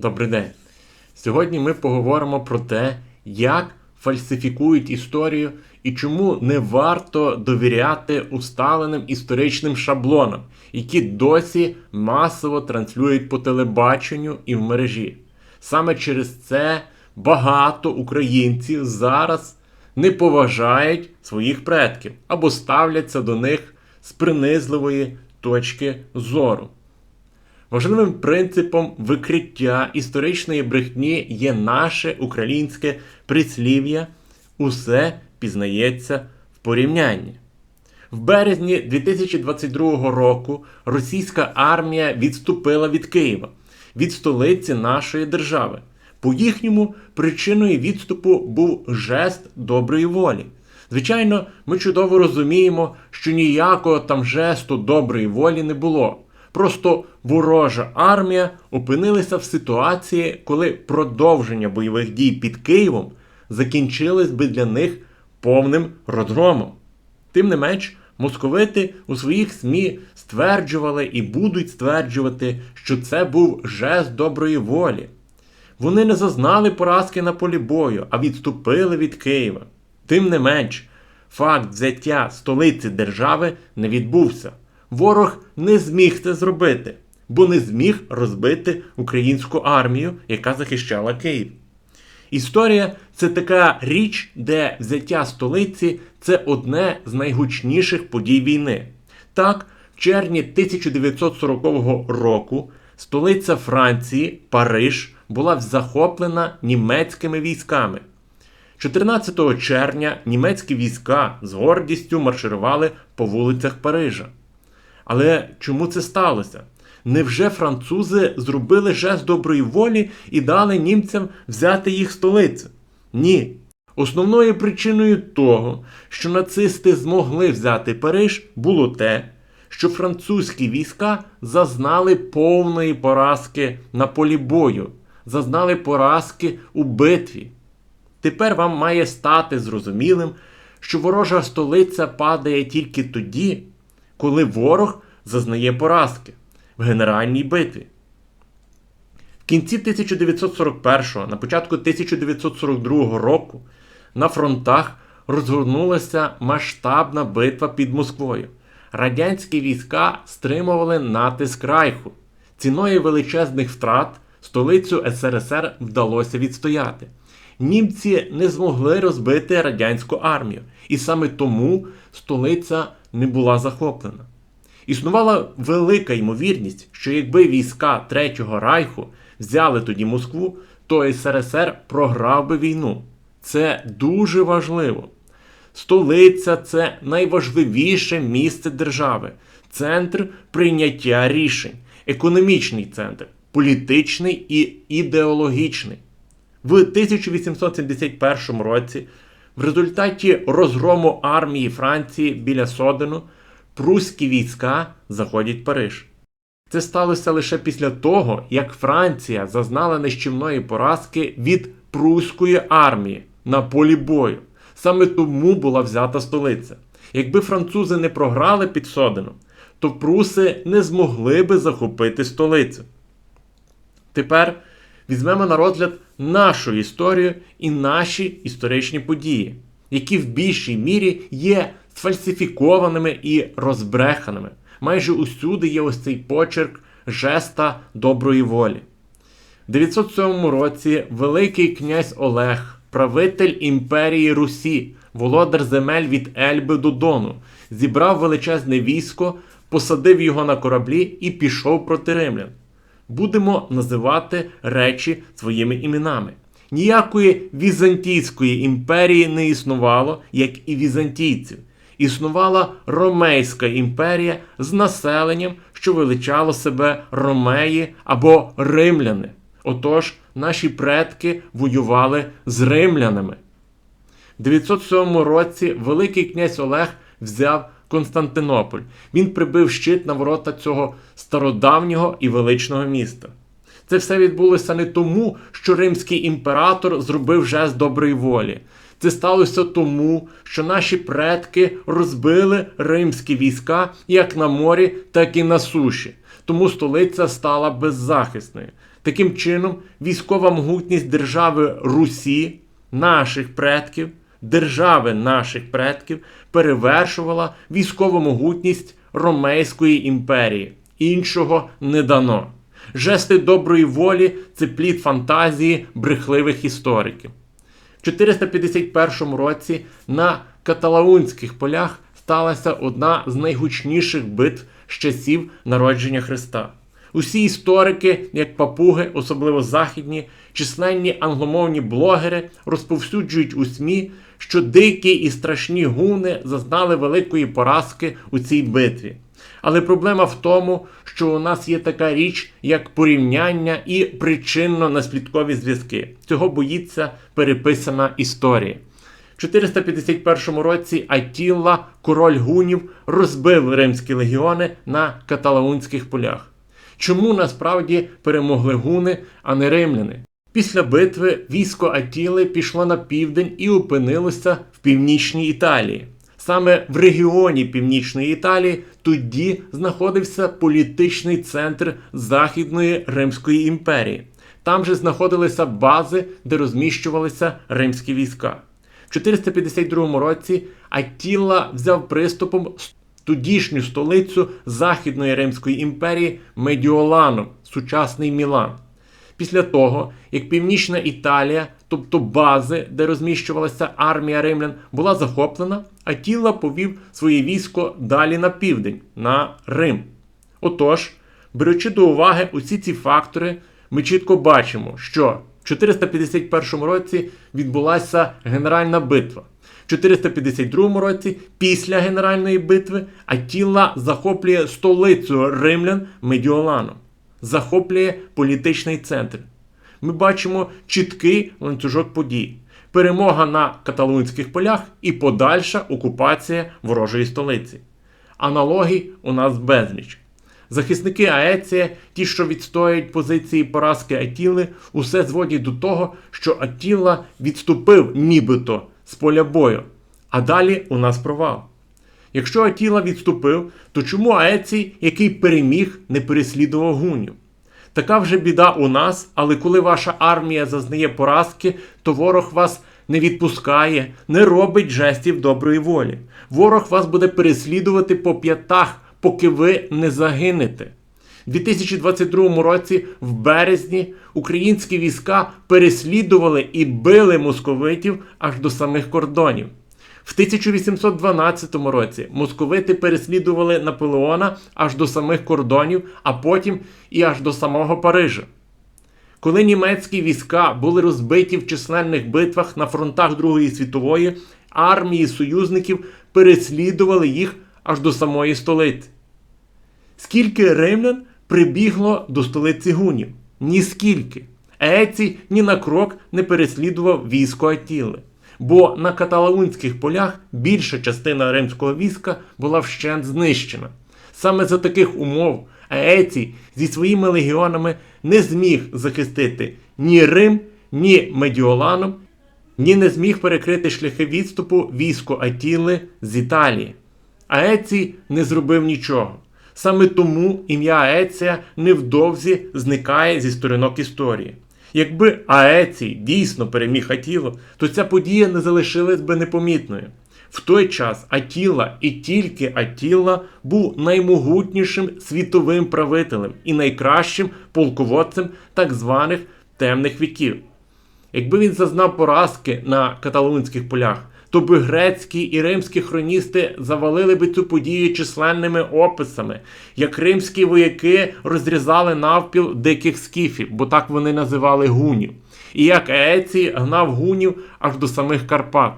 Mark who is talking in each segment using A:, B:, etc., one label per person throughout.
A: Добрий день. Сьогодні ми поговоримо про те, як фальсифікують історію і чому не варто довіряти усталеним історичним шаблонам, які досі масово транслюють по телебаченню і в мережі. Саме через це багато українців зараз не поважають своїх предків або ставляться до них з принизливої точки зору. Важливим принципом викриття історичної брехні є наше українське прислів'я усе пізнається в порівнянні. В березні 2022 року російська армія відступила від Києва, від столиці нашої держави. По їхньому причиною відступу був жест доброї волі. Звичайно, ми чудово розуміємо, що ніякого там жесту доброї волі не було. Просто ворожа армія опинилася в ситуації, коли продовження бойових дій під Києвом закінчилось би для них повним розгромом. Тим не менш, московити у своїх СМІ стверджували і будуть стверджувати, що це був жест доброї волі. Вони не зазнали поразки на полі бою, а відступили від Києва. Тим не менш, факт взяття столиці держави не відбувся. Ворог не зміг це зробити, бо не зміг розбити українську армію, яка захищала Київ. Історія це така річ, де взяття столиці це одне з найгучніших подій війни. Так, в червні 1940 року столиця Франції, Париж, була захоплена німецькими військами. 14 червня німецькі війська з гордістю марширували по вулицях Парижа. Але чому це сталося? Невже французи зробили жест доброї волі і дали німцям взяти їх столицю? Ні. Основною причиною того, що нацисти змогли взяти Париж, було те, що французькі війська зазнали повної поразки на полі бою, зазнали поразки у битві. Тепер вам має стати зрозумілим, що ворожа столиця падає тільки тоді, коли ворог зазнає поразки в генеральній битві. В кінці 1941, на початку 1942 року на фронтах розгорнулася масштабна битва під Москвою. Радянські війська стримували натиск Райху. Ціною величезних втрат столицю СРСР вдалося відстояти. Німці не змогли розбити радянську армію, і саме тому столиця не була захоплена. Існувала велика ймовірність, що якби війська Третього Райху взяли тоді Москву, то СРСР програв би війну. Це дуже важливо. Столиця це найважливіше місце держави, центр прийняття рішень, економічний центр, політичний і ідеологічний. В 1871 році, в результаті розгрому армії Франції біля Содену, пруські війська заходять в Париж. Це сталося лише після того, як Франція зазнала нищівної поразки від пруської армії на полі бою. Саме тому була взята столиця. Якби французи не програли під Соденом, то пруси не змогли би захопити столицю. Тепер візьмемо на розгляд нашу історію і наші історичні події, які в більшій мірі є сфальсифікованими і розбреханими. Майже усюди є ось цей почерк жеста доброї волі. В 907 році Великий князь Олег, правитель імперії Русі, володар земель від Ельби до Дону, зібрав величезне військо, посадив його на кораблі і пішов проти римлян. Будемо називати речі своїми іменами. Ніякої візантійської імперії не існувало, як і візантійців. Існувала Ромейська імперія з населенням, що величало себе ромеї або римляни. Отож, наші предки воювали з римлянами. В 907 році Великий князь Олег взяв Константинополь. Він прибив щит на ворота цього стародавнього і величного міста. Це все відбулося не тому, що римський імператор зробив жест доброї волі. Це сталося тому, що наші предки розбили римські війська як на морі, так і на суші. Тому столиця стала беззахисною. Таким чином, військова могутність держави Русі, наших предків, держави наших предків перевершувала військову могутність Ромейської імперії. Іншого не дано. Жести доброї волі це плід фантазії брехливих істориків. В 451 році на каталаунських полях сталася одна з найгучніших битв з часів народження Христа. Усі історики, як папуги, особливо західні, численні англомовні блогери розповсюджують у СМІ, що дикі і страшні гуни зазнали великої поразки у цій битві. Але проблема в тому, що у нас є така річ, як порівняння і причинно-наслідкові зв'язки. Цього боїться переписана історія. В 451 році Атілла, король гунів, розбив римські легіони на каталаунських полях. Чому насправді перемогли гуни, а не римляни? Після битви військо Атіли пішло на південь і опинилося в північній Італії. Саме в регіоні Північної Італії тоді знаходився політичний центр Західної Римської імперії. Там же знаходилися бази, де розміщувалися римські війська. В 452 році Аттіла взяв приступом тодішню столицю Західної Римської імперії Медіолану, сучасний Мілан. Після того, як Північна Італія, тобто бази, де розміщувалася армія римлян, була захоплена, Атіла повів своє військо далі на південь, на Рим. Отож, беручи до уваги усі ці фактори, ми чітко бачимо, що в 451 році відбулася генеральна битва. В 452 році, після генеральної битви, Атіла захоплює столицю римлян Медіолану захоплює політичний центр. Ми бачимо чіткий ланцюжок подій: перемога на каталунських полях і подальша окупація ворожої столиці. Аналогій у нас безліч. Захисники Аеція, ті, що відстоюють позиції поразки Атіли, усе зводять до того, що Атіла відступив нібито з поля бою. А далі у нас провал. Якщо Атіла відступив, то чому Аецій, який переміг, не переслідував гунів? Така вже біда у нас, але коли ваша армія зазнає поразки, то ворог вас не відпускає, не робить жестів доброї волі. Ворог вас буде переслідувати по п'ятах, поки ви не загинете. У 2022 році, в березні, українські війська переслідували і били московитів аж до самих кордонів. В 1812 році московити переслідували Наполеона аж до самих кордонів, а потім і аж до самого Парижа. Коли німецькі війська були розбиті в численних битвах на фронтах Другої світової, армії союзників переслідували їх аж до самої столиці. Скільки римлян прибігло до столиці гунів? Ніскільки. Еці ні на крок не переслідував військо Атіли бо на каталаунських полях більша частина римського війська була вщент знищена. Саме за таких умов Аецій зі своїми легіонами не зміг захистити ні Рим, ні Медіоланом, ні не зміг перекрити шляхи відступу військо Атіли з Італії. Аецій не зробив нічого. Саме тому ім'я Аеція невдовзі зникає зі сторінок історії. Якби Аецій дійсно переміг Атілу, то ця подія не залишилась би непомітною. В той час Атіла і тільки Атіла був наймогутнішим світовим правителем і найкращим полководцем так званих темних віків. Якби він зазнав поразки на каталунських полях, то би грецькі і римські хроністи завалили би цю подію численними описами, як римські вояки розрізали навпіл диких скіфів, бо так вони називали гунів, і як Ецій гнав гунів аж до самих Карпат.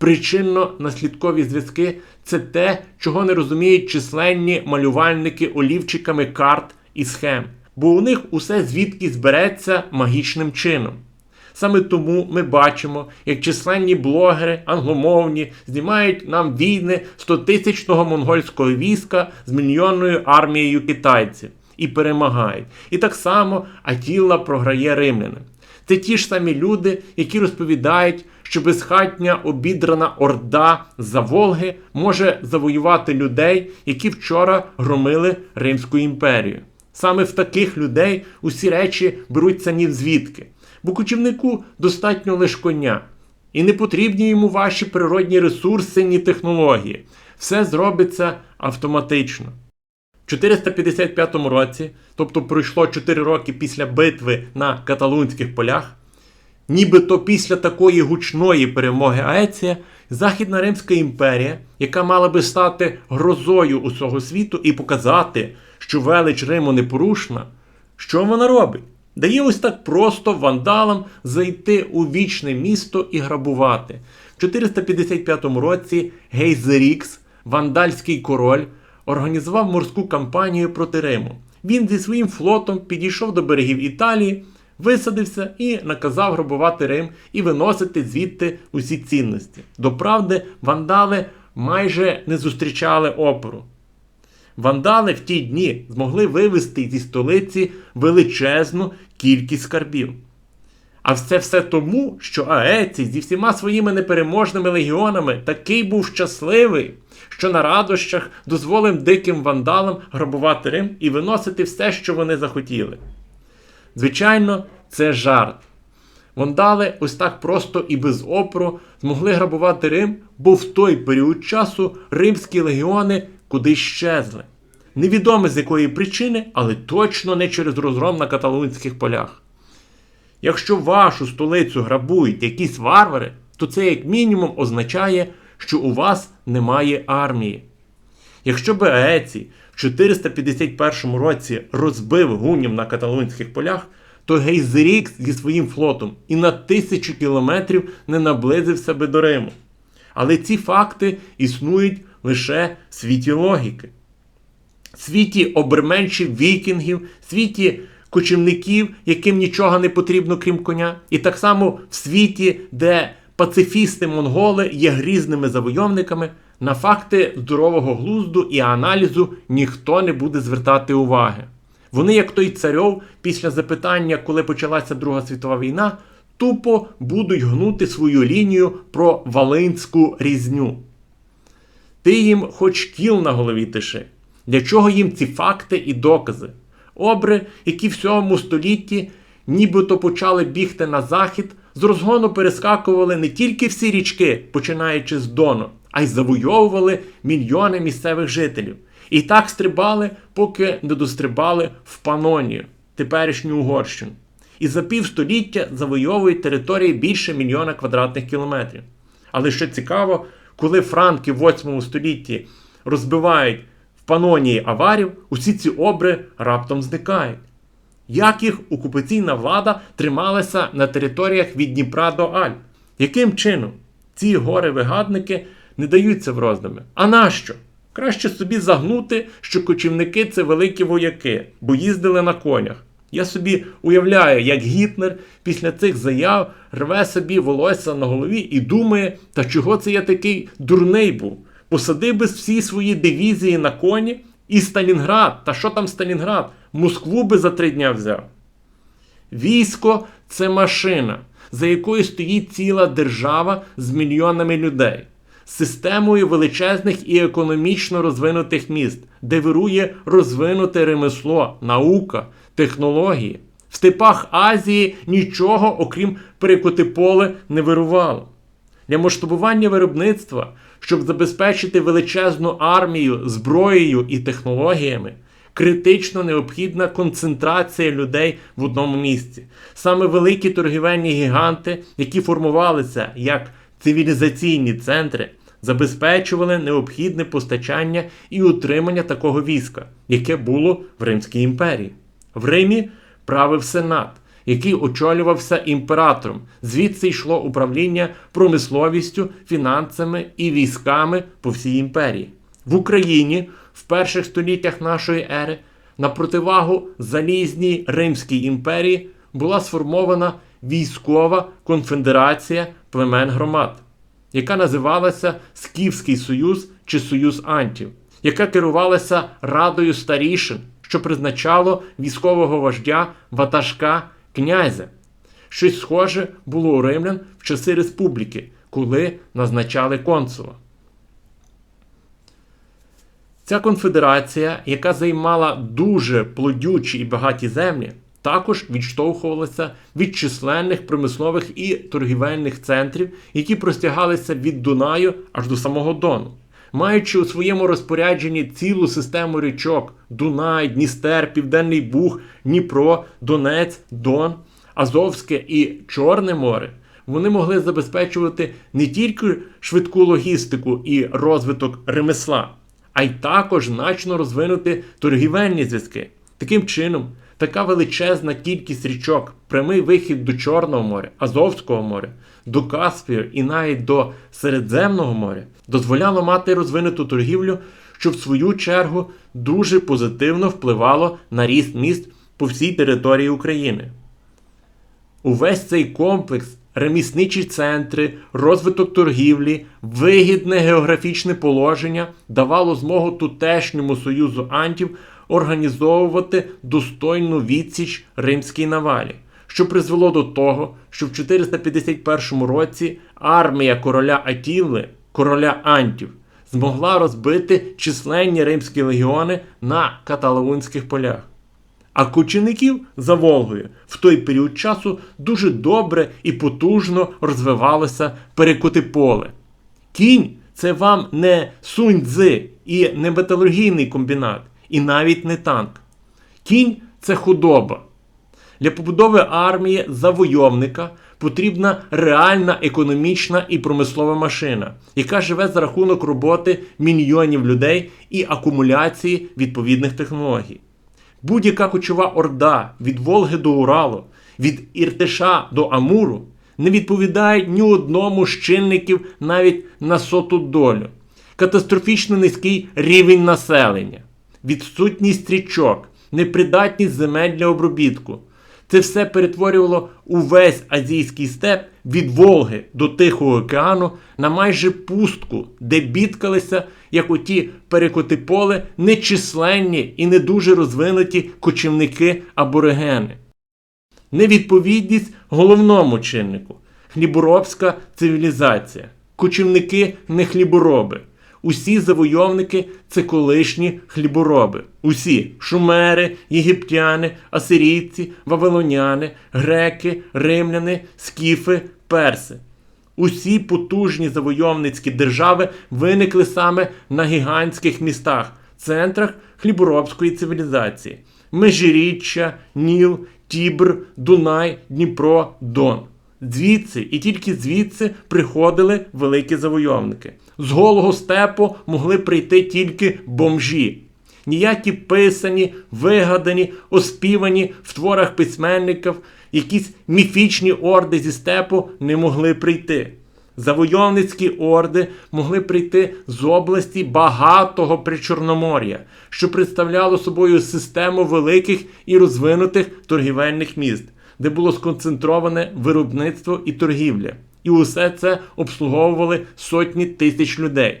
A: Причинно-наслідкові зв'язки це те, чого не розуміють численні малювальники олівчиками карт і схем, бо у них усе звідки збереться магічним чином. Саме тому ми бачимо, як численні блогери англомовні знімають нам війни 100-тисячного монгольського війська з мільйонною армією китайців і перемагають. І так само Атіла програє римлянам. Це ті ж самі люди, які розповідають, що безхатня обідрана орда за Волги може завоювати людей, які вчора громили Римську імперію. Саме в таких людей усі речі беруться ні звідки. Бо кочівнику достатньо лише коня. І не потрібні йому ваші природні ресурси, ні технології. Все зробиться автоматично. В 455 році, тобто пройшло 4 роки після битви на каталунських полях, нібито після такої гучної перемоги Аеція, Західна Римська імперія, яка мала би стати грозою усього світу і показати, що велич Риму непорушна, що вона робить? Дає ось так просто вандалам зайти у вічне місто і грабувати. В 455 році Гейзерікс, вандальський король, організував морську кампанію проти Риму. Він зі своїм флотом підійшов до берегів Італії, висадився і наказав грабувати Рим і виносити звідти усі цінності. Доправди, вандали майже не зустрічали опору. Вандали в ті дні змогли вивезти зі столиці величезну кількість скарбів. А все все тому, що Аецій зі всіма своїми непереможними легіонами такий був щасливий, що на радощах дозволив диким вандалам грабувати Рим і виносити все, що вони захотіли. Звичайно, це жарт. Вандали ось так просто і без опору змогли грабувати Рим, бо в той період часу римські легіони кудись щезли. Невідомо з якої причини, але точно не через розгром на каталунських полях. Якщо вашу столицю грабують якісь варвари, то це як мінімум означає, що у вас немає армії. Якщо би в 451 році розбив гунів на каталунських полях, то Гейзерікс зі своїм флотом і на тисячу кілометрів не наблизився би до Риму. Але ці факти існують лише в світі логіки. В світі оберменшів вікінгів, в світі кочівників, яким нічого не потрібно, крім коня, і так само в світі, де пацифісти-монголи є грізними завойовниками, на факти здорового глузду і аналізу ніхто не буде звертати уваги. Вони, як той царьов, після запитання, коли почалася Друга світова війна, тупо будуть гнути свою лінію про Волинську різню. Ти їм хоч кіл на голові тиши. Для чого їм ці факти і докази? Обри, які в 7 столітті нібито почали бігти на захід, з розгону перескакували не тільки всі річки, починаючи з Дону, а й завойовували мільйони місцевих жителів. І так стрибали, поки не дострибали в Панонію, теперішню Угорщину. І за півстоліття завойовують території більше мільйона квадратних кілометрів. Але що цікаво, коли франки в 8 столітті розбивають в Панонії аварів, усі ці обри раптом зникають. Як їх окупаційна влада трималася на територіях від Дніпра до Альп? Яким чином ці гори-вигадники не даються в роздуми? А нащо? Краще собі загнути, що кочівники це великі вояки, бо їздили на конях. Я собі уявляю, як Гітлер після цих заяв рве собі волосся на голові і думає, та чого це я такий дурний був? Посадив би всі свої дивізії на коні і Сталінград. Та що там Сталінград? Москву би за три дня взяв. Військо це машина, за якою стоїть ціла держава з мільйонами людей, системою величезних і економічно розвинутих міст, де вирує розвинуте ремесло, наука, технології. В степах Азії нічого, окрім перекоти поле, не вирувало. Для масштабування виробництва, щоб забезпечити величезну армію зброєю і технологіями, критично необхідна концентрація людей в одному місці. Саме великі торгівельні гіганти, які формувалися як цивілізаційні центри, забезпечували необхідне постачання і утримання такого війська, яке було в Римській імперії. В Римі правив Сенат, який очолювався імператором. Звідси йшло управління промисловістю, фінансами і військами по всій імперії. В Україні в перших століттях нашої ери на противагу залізній Римській імперії була сформована військова конфедерація племен громад, яка називалася Скіфський Союз чи Союз Антів, яка керувалася Радою старішин, що призначало військового вождя ватажка князя. Щось схоже було у римлян в часи республіки, коли назначали консула. Ця конфедерація, яка займала дуже плодючі і багаті землі, також відштовхувалася від численних промислових і торгівельних центрів, які простягалися від Дунаю аж до самого Дону. Маючи у своєму розпорядженні цілу систему річок Дунай, Дністер, Південний Буг, Дніпро, Донець, Дон, Азовське і Чорне море, вони могли забезпечувати не тільки швидку логістику і розвиток ремесла, а й також значно розвинути торгівельні зв'язки. Таким чином, така величезна кількість річок, прямий вихід до Чорного моря, Азовського моря, до Каспію і навіть до Середземного моря дозволяло мати розвинуту торгівлю, що в свою чергу дуже позитивно впливало на ріст міст по всій території України. Увесь цей комплекс, ремісничі центри, розвиток торгівлі, вигідне географічне положення давало змогу тутешньому союзу антів організовувати достойну відсіч римській навалі, що призвело до того, що в 451 році армія короля Атіли, короля Антів, змогла розбити численні римські легіони на каталаунських полях. А кочівників за Волгою в той період часу дуже добре і потужно розвивалося перекоти поле. Кінь це вам не сунь-дзи і не металургійний комбінат, і навіть не танк. Кінь це худоба. Для побудови армії завойовника потрібна реальна економічна і промислова машина, яка живе за рахунок роботи мільйонів людей і акумуляції відповідних технологій. Будь-яка кочова орда від Волги до Уралу, від Іртиша до Амуру не відповідає ні одному з чинників навіть на соту долю. Катастрофічно низький рівень населення, відсутність річок, непридатність земель для обробітку. Це все перетворювало увесь азійський степ від Волги до Тихого океану на майже пустку, де бідкалися, як оті перекоти поле, нечисленні і не дуже розвинуті кочівники аборигени. Невідповідність головному чиннику хліборобська цивілізація. Кочівники не хлібороби. Усі завойовники це колишні хлібороби. Усі шумери, єгиптяни, асирійці, вавилоняни, греки, римляни, скіфи, перси. Усі потужні завойовницькі держави виникли саме на гігантських містах, центрах хліборобської цивілізації: Межиріччя, Ніл, Тібр, Дунай, Дніпро, Дон. Звідси і тільки звідси приходили великі завойовники. З голого степу могли прийти тільки бомжі. Ніякі писані, вигадані, оспівані в творах письменників, якісь міфічні орди зі степу не могли прийти. Завойовницькі орди могли прийти з області багатого причорномор'я, що представляло собою систему великих і розвинутих торгівельних міст, де було сконцентроване виробництво і торгівля. І усе це обслуговували сотні тисяч людей.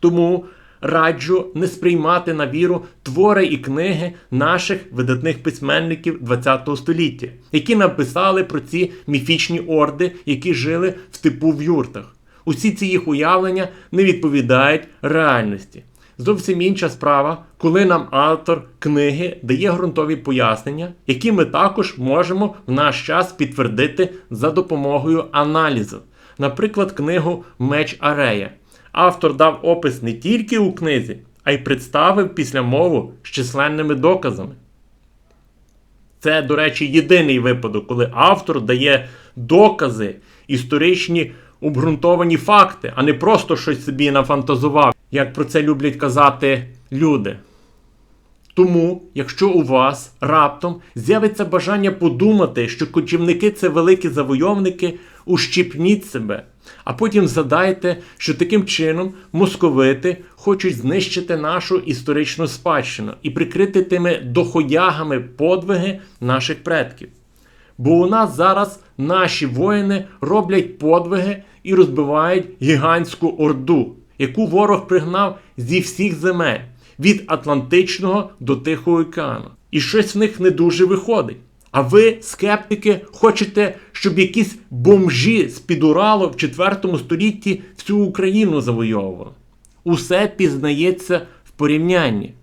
A: Тому раджу не сприймати на віру твори і книги наших видатних письменників ХХ століття, які написали про ці міфічні орди, які жили в типу в юртах. Усі ці їх уявлення не відповідають реальності. Зовсім інша справа, коли нам автор книги дає ґрунтові пояснення, які ми також можемо в наш час підтвердити за допомогою аналізу. Наприклад, книгу Меч Арея. Автор дав опис не тільки у книзі, а й представив після мову з численними доказами. Це, до речі, єдиний випадок, коли автор дає докази, історичні обґрунтовані факти, а не просто щось собі нафантазував, як про це люблять казати люди. Тому, якщо у вас раптом з'явиться бажання подумати, що кочівники це великі завойовники, ущипніть себе, а потім згадайте, що таким чином московити хочуть знищити нашу історичну спадщину і прикрити тими доходягами подвиги наших предків. Бо у нас зараз наші воїни роблять подвиги і розбивають гігантську орду, яку ворог пригнав зі всіх земель від Атлантичного до Тихого океану. І щось в них не дуже виходить. А ви, скептики, хочете, щоб якісь бомжі з-під Уралу в 4 столітті всю Україну завойовували. Усе пізнається в порівнянні.